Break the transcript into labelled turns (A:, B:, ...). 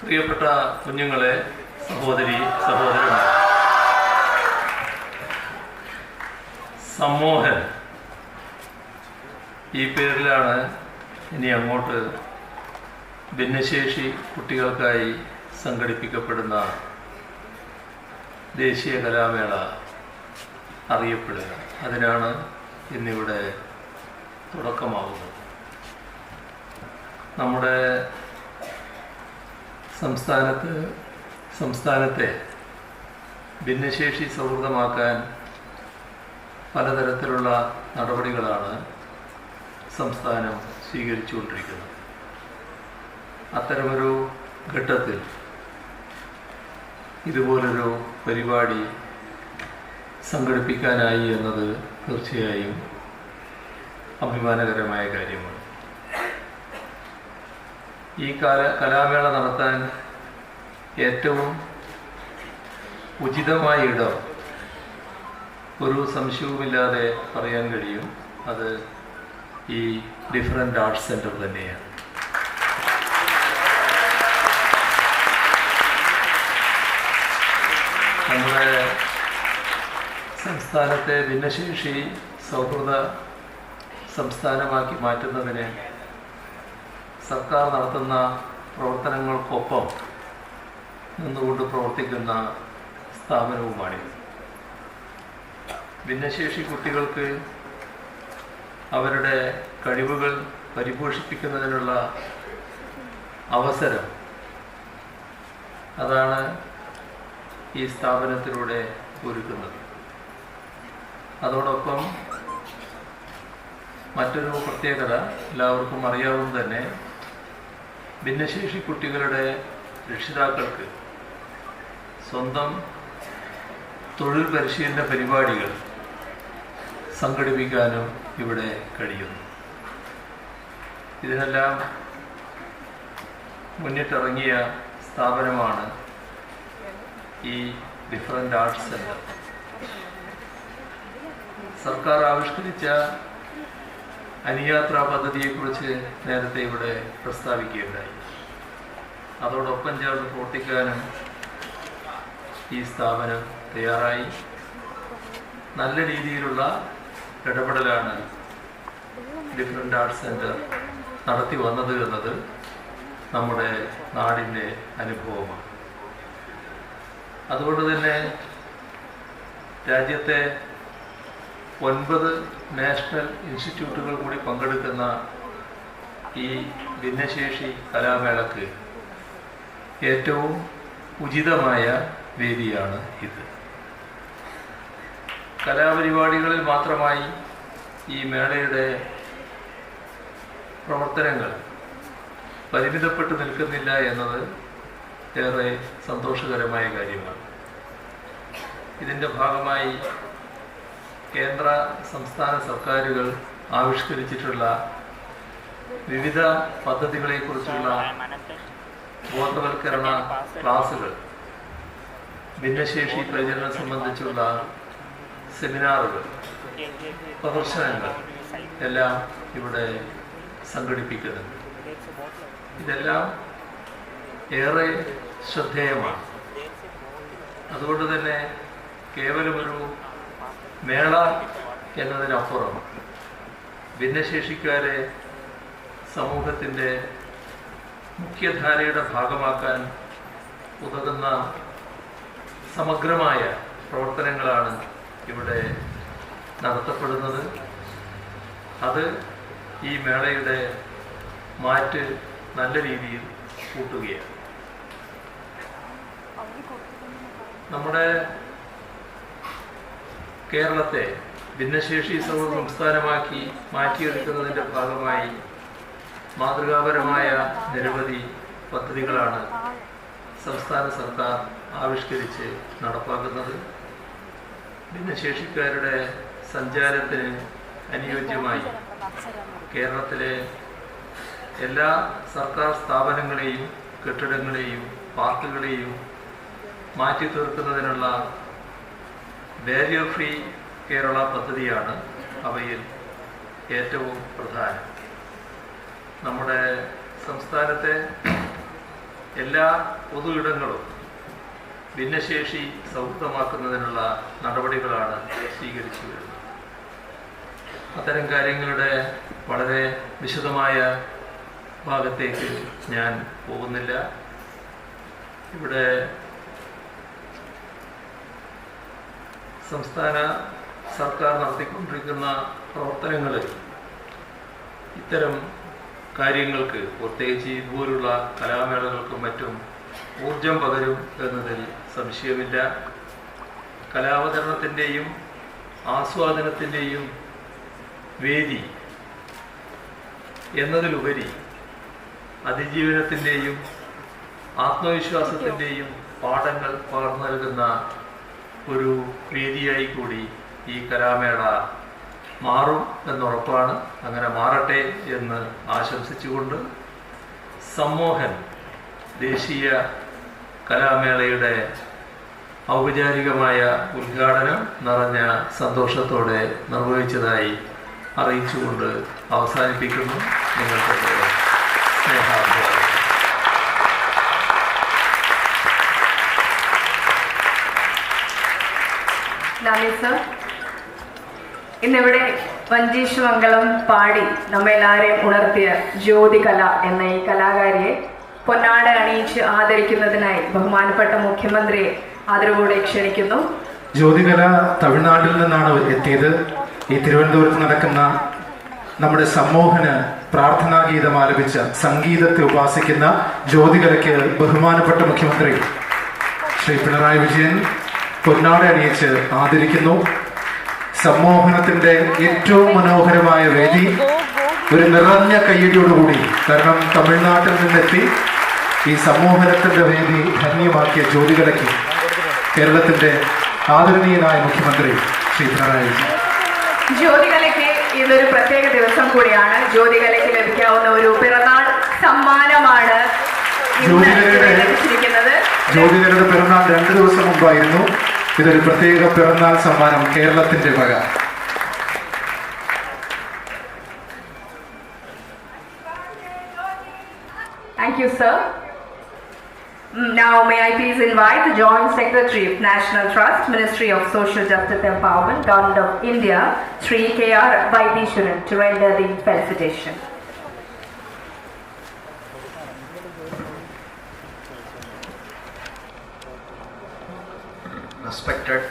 A: പ്രിയപ്പെട്ട കുഞ്ഞുങ്ങളെ സഹോദരി സഹോദരൻ സമ്മോഹൻ ഈ പേരിലാണ് ഇനി അങ്ങോട്ട് ഭിന്നശേഷി കുട്ടികൾക്കായി സംഘടിപ്പിക്കപ്പെടുന്ന ദേശീയ കലാമേള അറിയപ്പെടുക അതിനാണ് ഇന്നിവിടെ തുടക്കമാകുന്നത് നമ്മുടെ സംസ്ഥാനത്ത് സംസ്ഥാനത്തെ ഭിന്നശേഷി സൗഹൃദമാക്കാൻ പലതരത്തിലുള്ള നടപടികളാണ് സംസ്ഥാനം സ്വീകരിച്ചുകൊണ്ടിരിക്കുന്നത്. അത്തരമൊരു ഘട്ടത്തിൽ ഇതുപോലൊരു പരിപാടി സംഘടിപ്പിക്കാനായി എന്നത് തീർച്ചയായും അഭിമാനകരമായ കാര്യമാണ്. ഈ കാല കലാമേള നടത്താൻ ഏറ്റവും ഉചിതമായ ഇടം ഒരു സംശയവുമില്ലാതെ പറയാൻ കഴിയും. അത് ഈ ഡിഫറെന്റ് ആർട്സ് സെന്റർ തന്നെയാണ്. നമ്മുടെ സംസ്ഥാനത്തെ ഭിന്നശേഷി സൗഹൃദ സംസ്ഥാനമാക്കി മാറ്റുന്നതിന് സർക്കാർ നടത്തുന്ന പ്രവർത്തനങ്ങൾക്കൊപ്പം നിന്നുകൊണ്ട് പ്രവർത്തിക്കുന്ന സ്ഥാപനവുമാണ് ഭിന്നശേഷി കുട്ടികൾക്ക് അവരുടെ കഴിവുകൾ പരിപോഷിപ്പിക്കുന്നതിനുള്ള അവസരം അതാണ് ഈ സ്ഥാപനത്തിലൂടെ ഒരുക്കുന്നത്. അതോടൊപ്പം മറ്റൊരു പ്രത്യേകത എല്ലാവർക്കും അറിയാവുന്ന തന്നെ ഭിന്നശേഷി കുട്ടികളുടെ രക്ഷിതാക്കൾക്ക് സ്വന്തം തൊഴിൽ പരിശീലന പരിപാടികൾ സംഘടിപ്പിക്കാനും ഇവിടെ കഴിയുന്നു. ഇതിനെല്ലാം മുന്നിട്ടിറങ്ങിയ സ്ഥാപനമാണ് ഈ ഡിഫറന്റ് ആർട്സ് സെന്റർ സർക്കാർ ആവിഷ്കരിച്ച അനുയാത്രാ പദ്ധതിയെക്കുറിച്ച് നേരത്തെ ഇവിടെ പ്രസ്താവിക്കുകയുണ്ടായി. അതോടൊപ്പം ചേർന്ന് പ്രവർത്തിക്കാനും ഈ സ്ഥാപനം തയ്യാറായി. നല്ല രീതിയിലുള്ള ഇടപെടലാണ് ഡിഫറെന്റ് ആർട്സ് സെന്റർ നടത്തി വന്നത് എന്നത് നമ്മുടെ നാടിന്റെ അനുഭവമാണ്. അതുകൊണ്ട് തന്നെ രാജ്യത്തെ ഒൻപത് നാഷണൽ ഇൻസ്റ്റിറ്റ്യൂട്ടുകൾ കൂടി പങ്കെടുക്കുന്ന ഈ ഭിന്നശേഷി കലാമേളക്ക് ഏറ്റവും ഉചിതമായ വേദിയാണ് ഇത്. കലാപരിപാടികളിൽ മാത്രമായി ഈ മേളയുടെ പ്രവർത്തനങ്ങൾ പരിമിതപ്പെട്ടു നിൽക്കുന്നില്ല എന്നത് ഏറെ സന്തോഷകരമായ കാര്യമാണ് ഇതിന്റെ ഭാഗമായി കേന്ദ്ര സംസ്ഥാന സർക്കാരുകൾ ആവിഷ്കരിച്ചിട്ടുള്ള വിവിധ പദ്ധതികളെക്കുറിച്ചുള്ള ബോധവൽക്കരണ ക്ലാസുകൾ ഭിന്നശേഷി പരിചരണം സംബന്ധിച്ചുള്ള സെമിനാറുകൾ പ്രദർശനങ്ങൾ എല്ലാം ഇവിടെ സംഘടിപ്പിക്കുന്നുണ്ട്. ഇതെല്ലാം ഏറെ ശ്രദ്ധേയമാണ്. അതുകൊണ്ട് തന്നെ കേവലമൊരു മേള എന്നതിനപ്പുറം ഭിന്നശേഷിക്കാരെ സമൂഹത്തിന്റെ മുഖ്യധാരയുടെ ഭാഗമാക്കാൻ ഉതകുന്ന സമഗ്രമായ പ്രവർത്തനങ്ങളാണ് ഇവിടെ നടത്തപ്പെടുന്നത്. അത് ഈ മേളയുടെ മാറ്റ് നല്ല രീതിയിൽ കൂട്ടുകയാണ്. നമ്മുടെ കേരളത്തെ ഭിന്നശേഷി സൗഹൃദ സംസ്ഥാനമാക്കി മാറ്റിയെടുക്കുന്നതിന്റെ ഭാഗമായി മാതൃകാപരമായ നിരവധി പദ്ധതികളാണ് സംസ്ഥാന സർക്കാർ ആവിഷ്കരിച്ച് നടപ്പാക്കുന്നത്. ഭിന്നശേഷിക്കാരുടെ സഞ്ചാരത്തിന് അനുയോജ്യമായി കേരളത്തിലെ എല്ലാ സർക്കാർ സ്ഥാപനങ്ങളെയും കെട്ടിടങ്ങളെയും പാർക്കുകളെയും മാറ്റി തീർക്കുന്നതിനുള്ള ബാരിയർ ഫ്രീ കേരള പദ്ധതിയാണ് അവയിൽ ഏറ്റവും പ്രധാനം. നമ്മുടെ സംസ്ഥാനത്തെ എല്ലാ പൊതു ഇടങ്ങളും ഭിന്നശേഷി സൗഹൃദമാക്കുന്നതിനുള്ള നടപടികളാണ് സ്വീകരിച്ചു വരുന്നത്. അത്തരം കാര്യങ്ങളുടെ വളരെ വിശദമായ ഭാഗത്തേക്ക് ഞാൻ പോകുന്നില്ല. ഇവിടെ സംസ്ഥാന സർക്കാർ നടത്തിക്കൊണ്ടിരിക്കുന്ന പ്രവർത്തനങ്ങൾ ഇത്തരം കാര്യങ്ങൾക്ക് പ്രത്യേകിച്ച് ഇതുപോലുള്ള കലാമേളകൾക്കും മറ്റും ഊർജം പകരും എന്നതിൽ സംശയമില്ല. കലാവതരണത്തിന്റെയും ആസ്വാദനത്തിന്റെയും വേദി എന്നതിലുപരി അതിജീവനത്തിന്റെയും ആത്മവിശ്വാസത്തിന്റെയും പാഠങ്ങൾ പകർന്നു നൽകുന്ന ഒരു വേദിയായി കൂടി ഈ കലാമേള മാറും എന്നുറപ്പാണ്. അങ്ങനെ മാറട്ടെ എന്ന് ആശംസിച്ചുകൊണ്ട് സമ്മോഹൻ ദേശീയ കലാമേളയുടെ ഔപചാരികമായ ഉദ്ഘാടനം നിറഞ്ഞ സന്തോഷത്തോടെ നിർവഹിച്ചതായി അറിയിച്ചുകൊണ്ട് അവസാനിപ്പിക്കുന്നു. നിങ്ങൾക്ക് സ്നേഹാഭ്യർത്ഥന
B: നന്ദി സർ ഇന്നിവിടെ മംഗളം പാടി നമ്മെല്ലാവരെയും ഉണർത്തിയ ജ്യോതി കല എന്ന ഈ കലാകാരിയെ പൊന്നാട അണിയിച്ച് ആദരിക്കുന്നതിനായി ബഹുമാനപ്പെട്ട മുഖ്യമന്ത്രിയെ ആദരവോടെ ക്ഷണിക്കുന്നു.
C: ജ്യോതികല തമിഴ്നാട്ടിൽ നിന്നാണ് എത്തിയത്. ഈ തിരുവനന്തപുരത്ത് നടക്കുന്ന നമ്മുടെ സമൂഹന് പ്രാർത്ഥനാ ഗീതം ആലപിച്ച സംഗീതത്തെ ഉപാസിക്കുന്ന ജ്യോതികലയ്ക്ക് ബഹുമാനപ്പെട്ട മുഖ്യമന്ത്രി ശ്രീ പിണറായി വിജയൻ പൊന്നാട അണിയിച്ച് ആദരിക്കുന്നു. സമ്മോഹനത്തിന്റെ ഏറ്റവും മനോഹരമായ വേദി ഒരു നിറഞ്ഞ കയ്യടിയോടുകൂടി കാരണം തമിഴ്നാട്ടിൽ നിന്നെത്തി ഈ സമ്മോഹനത്തിന്റെ വേദി ധന്യമാക്കിയ ജ്യോതികലയ്ക്ക് കേരളത്തിന്റെ ആദരണീയനായ മുഖ്യമന്ത്രി ശ്രീ പിണറായി വിജയൻ.
B: ജ്യോതികലയ്ക്ക് ഇതൊരു പ്രത്യേക ദിവസം കൂടിയാണ്. ജ്യോതികലയ്ക്ക് ലഭിക്കാവുന്ന ഒരു പിറന്നാൾ സമ്മാനമാണ്
C: ജ്യോതികലയുടെ ജ്യോതികലയുടെ- പിറന്നാൾ രണ്ട് ദിവസം മുമ്പായിരുന്നു. ഇതൊരു പ്രത്യേക പിറന്നാൾ സമ്മാനം കേരളത്തിന്റെ വക
B: Thank you, sir. Mm, Now, may I please invite the Joint Secretary of National Trust, Ministry of Social Justice Empowerment, Government of India, Sri K.R. Vaidishwaran, to render the felicitation.
D: Respected